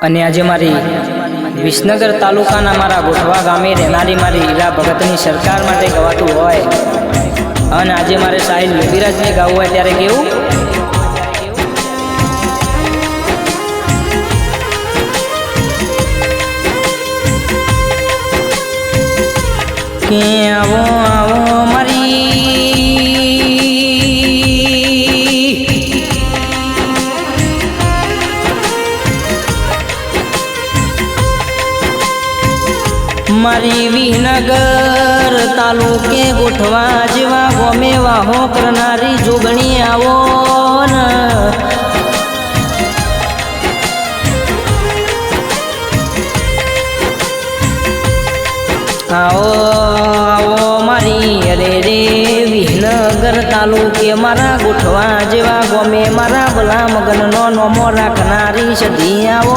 અને આજે મારી વિસનગર તાલુકાના મારા ગોઠવા ગામે રહેનારી મારી હીરા ભગતની સરકાર માટે ગવાતું હોય અને આજે મારે સાહિલ યોગીરાજને ગાવું હોય ત્યારે કેવું? કે આવો મારી વિનગર તાલુકે ગોઠવા જેવા ગોમે વાહો કરનારી જોગણી આવો આવો આવો મારી અરે રે વિસનગર તાલુકે મારા ગોઠવા જેવા ગોમે મારા ભલા મગનનો નોમો રાખનારી સધી આવો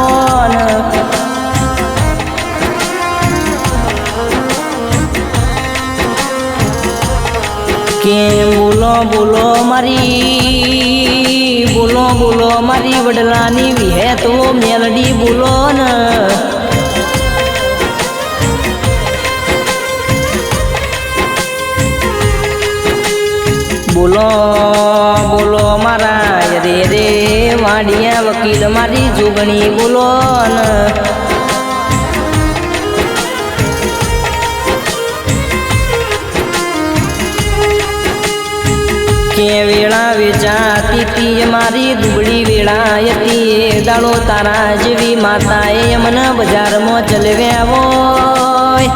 કે બોલો બોલો મારી, બોલો બોલો મારી વડલાની વિહેતો મેલડી બોલો ને. બોલો બોલો મારા રે રે વાડિયા વકીલ મારી જોગણી બોલો ન. કે વેળા વેચાતી તી મારી દુબળી વેળાયતી એ દાડો તારા જેવી માતાએ મને બજારમાં ચલવ્યા હોય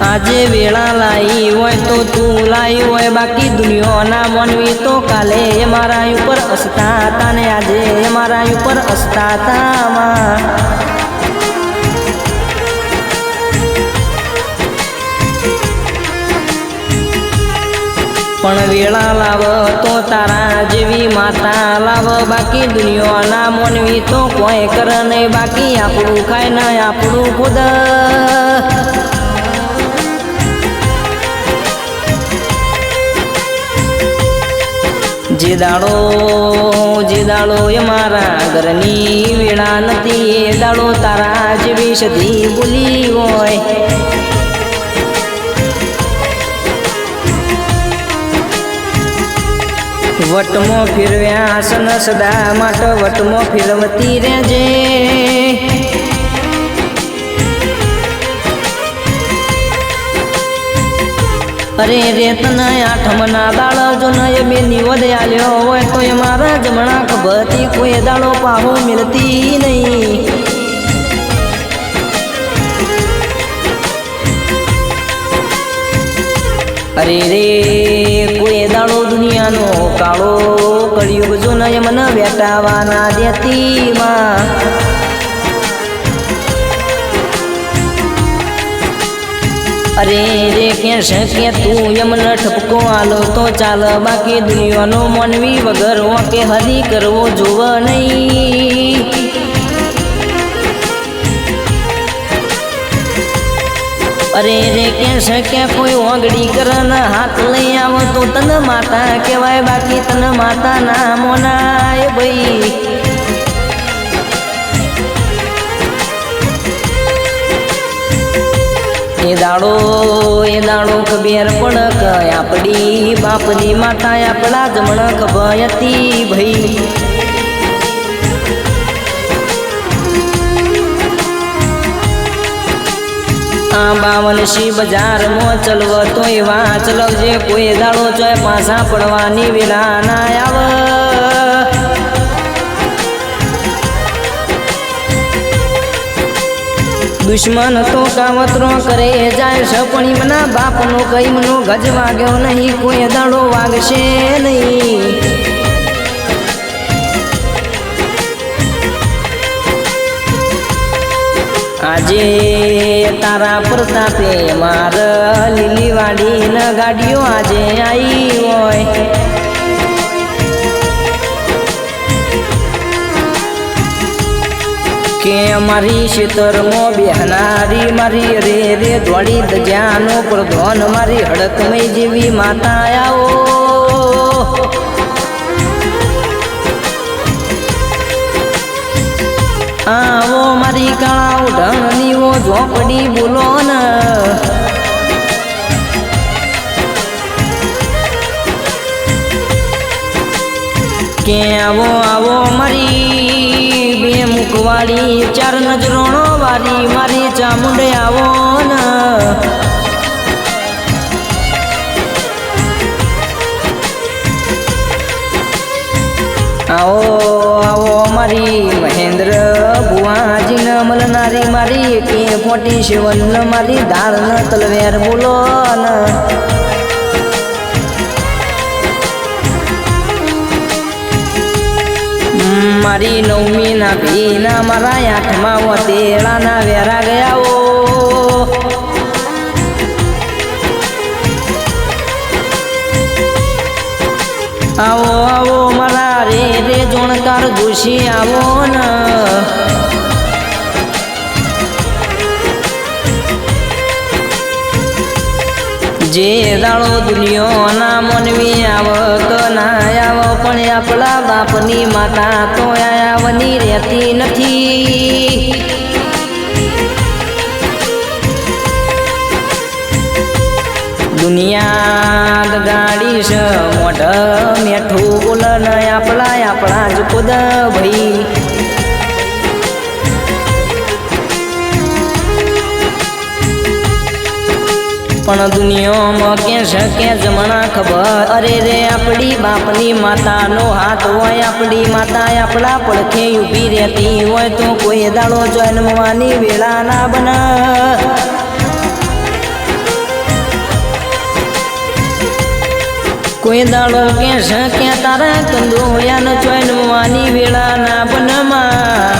આજે વેળા લાઈ હોય તો તું લાઈ હોય, બાકી દુનિયાના મનવી તો કાલે મારા ઉપર હસતા હતા ને આજે મારા ઉપર હસતા હતા પણ વેળા લાવ તો તારા જેવી માતા લાવ. બાકી દુનિયાના મોનવી તો કોઈ કર નહીં. બાકી આપણું ખાય ને આપણું ખુદ. જે દાડો જે દાડો એ મારા ઘરની વેળા નથી. એ દાડો તારા જેવી સધી બોલી હોય. વટમો ફેરવ્યા આસન સદા માટે વટમો ફેરવતી રહેજે. અરે રે તને આઠમના દાળ જો નય બે નિવદ આલ્યો હોય તો એ મારા જમણા ખબરથી કોઈ દાળો પાહો મિલતી નહીં. અરે રે કોઈ દાણો દુનિયાનો કાળો કળિયુગ જો ન એ વેટાવાના દેતી માં અરે રે કે છે કે તું યમને ઠપકો આલો તો ચાલ, બાકી દુનિયાનો માનવી વગર કે હરી કરવો જોવ નહીં. અરે રે કે છે કે કોઈ ઓગડી કરન હાથ લઈ આવો તો તન માતા કહેવાય, બાકી તન માતા ના મોનાય ભાઈ. એ દાડો એ દાડો ખબેર પડક, આપડી બાપની માતા આપણા જમણ ભયતી ભાઈ. આ બાવન શી બજારમાં ચલવ તોય વાંચ લવજે કોઈ દાડો ચોય પાછા પડવાની વિના ના આવ. દુશ્મન તો કાવતરો કરે જાય છે, પણ મના બાપનો કઈમનો ગજ વાગ્યો નહીં, કોઈ દાડો વાગશે નહીં. આજે તારા પ્રતાપે માર લીલીવાડી ન ગાડીઓ આજે આવી હોય. કે મારી શીતરમો બેહનારી મારી રે રે દોડી દજાનો પ્રધોન મારી હડકમય જેવી માતા આવો. આવો મારી કાળા ઉઢણની ઝોપડી બોલો ને. કે આવો આવો મારી બે મુખવાળી, ચાર નજરોણો વાળી, મારી ચામુંડે આવો ને. આવો આવો મારી મહેન્દ્ર ભુવાજી. ન મલનારી મારી કે ફોટી સેવન મારી ધાર ન તલવેર બોલો મારી નવમી ના ભીના મારા આઠમાં વતેડાના વેરા ગયા ઓ આવો આવો મારા રે રે જોણકાર જોશી આવો ને. જે દાળો દુનિયાના મનવી આવક ના આવ, પણ આપણા બાપની માતા તો આવની રહેતી નથી. દુનિયા ગાડી છે મોઢ મેઠું બોલ ને આપણા આપણા જ ખુદ ભાઈ. પણ દુનિયામાં કે છે કે જમણા ખબર? અરે રે, આપણી બાપની માતાનો હાથ હોય, આપણી માતા આપણા પડખે ઊભી રહેતી હોય, તો કોઈ દાડો જન્મવાની વેળા ના બના. કોઈ દાડો કે છે કે તારા કંદોયાનો જન્મવાની વેળા ના બનમાં.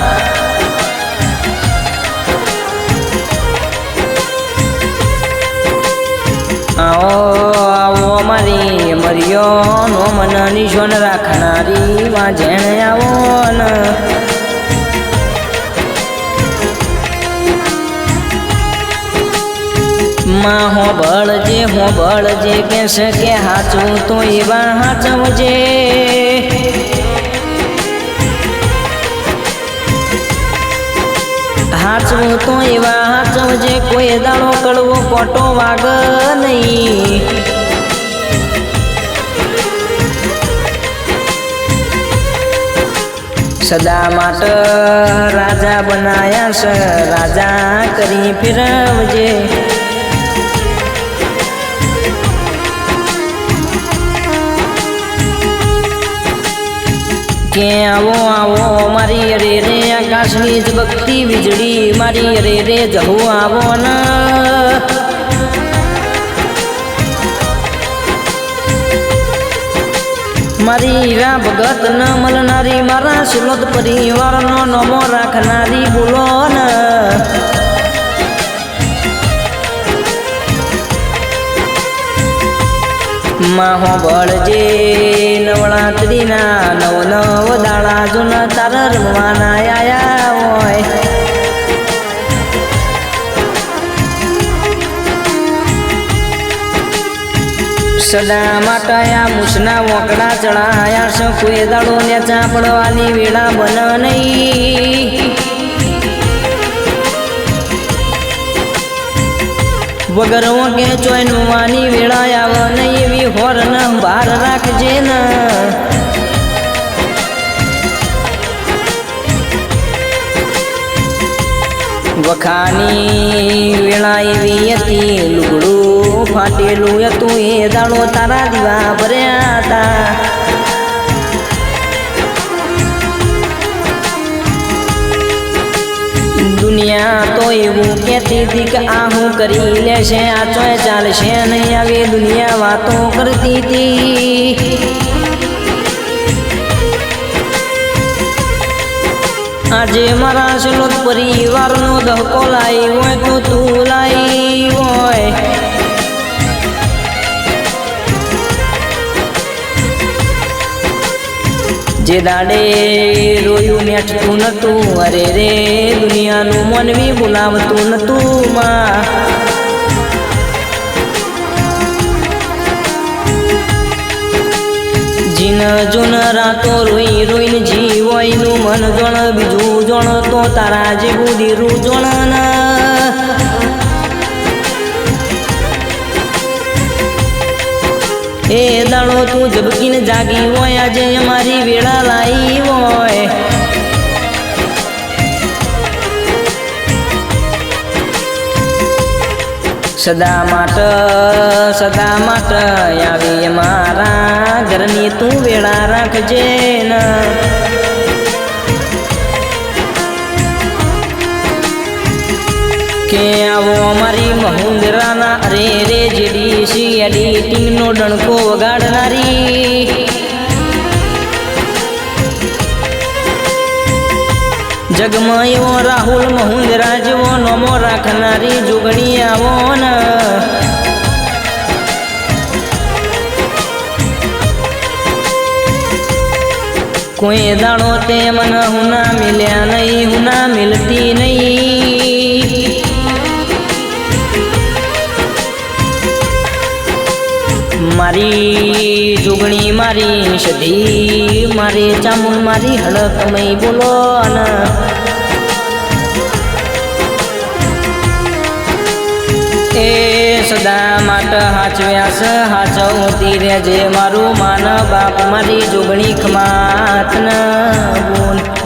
આવો આવો મારી મરિયો નો મન નિશોન રાખનારી માં જેણે આવો ને. માં હો બળજે હો બળજે કે છે કે હાચું તો એવા હાચવજે. હાચવું તો એવા હાચવજે કોઈ દાડો કડવો કોટો વાગ નહીં. સદા માટે રાજા બનાયા છે રાજા કરી ફેરવજે. કે આવો આવો, મારી અરે રે, આકાશની જ ભક્તિ વીજળી. મારી અરે રે, જવું આવો ના. મારી હીરા ભગત ન મળનારી મારા સિલોદ પરિવારનો નમો રાખનારી, બોલો ને. માહો બળજે, નવરાત્રીના નવ નવ દાડા જૂના તાર રમવાના આયા હોય. સદા માટાયા મુસના વોકડા ચડાયા કોઈ દાડો ને ચાપડવાની વેળા બન નહીં વગર કે ચોયનવાની વેળાય આવો નહીં એવી હોર ન બહાર રાખજે ને. વખાની વેળા એવી હતી, લુગડું ફાટેલું હતું, એ દાડો તારા દીવા ભર્યા હતા. દુનિયા તો એવું કહેતી હતી કે આ હું કરી લેશે, આ ચોય ચાલશે નહીં. આવી દુનિયા વાતો કરતી હતી. આજે મારા સલોદ પરિવારનો ધક્કો લાવ્યો હોય તો તું લાવી હોય. જે દાડે રોયું નેઠતું નતું, અરે રે, દુનિયાનું મનવી બોલાવતું નતું માં. જીન જુન રાતો રોઈ રોઈને જીવોયનું મન જણ, બીજું જણ તો તારા જેવું દીરું જોણન એ દાડો તું જબકીને જાગી હોય, આજે અમારી વેળા લાઈ હોય. સદા માટ સદા માટ આવી મારા ઘરની તું વેળા રાખજે ન. કે આવો અમારી મહુંદરાના અરે જેડી એડિટિંગનો ડણકો વગાડનારી. જગમાં એવો રાહુલ મહુંદરા જેવો નોમો રાખનારી જોગણી આવો ન. કોઈ દાડો તે મન હુના મિલ્યા નહીં, હુના મિલતી નહીં. મારી જોગણી મારી સધી મારી ચામુંડ મારી હડકમય બોલો અને એ સદા માટે હાચવ્યાસ હાચવતી રહેજે મારું માન બાપ, મારી જોગણી ખમાત બોલ.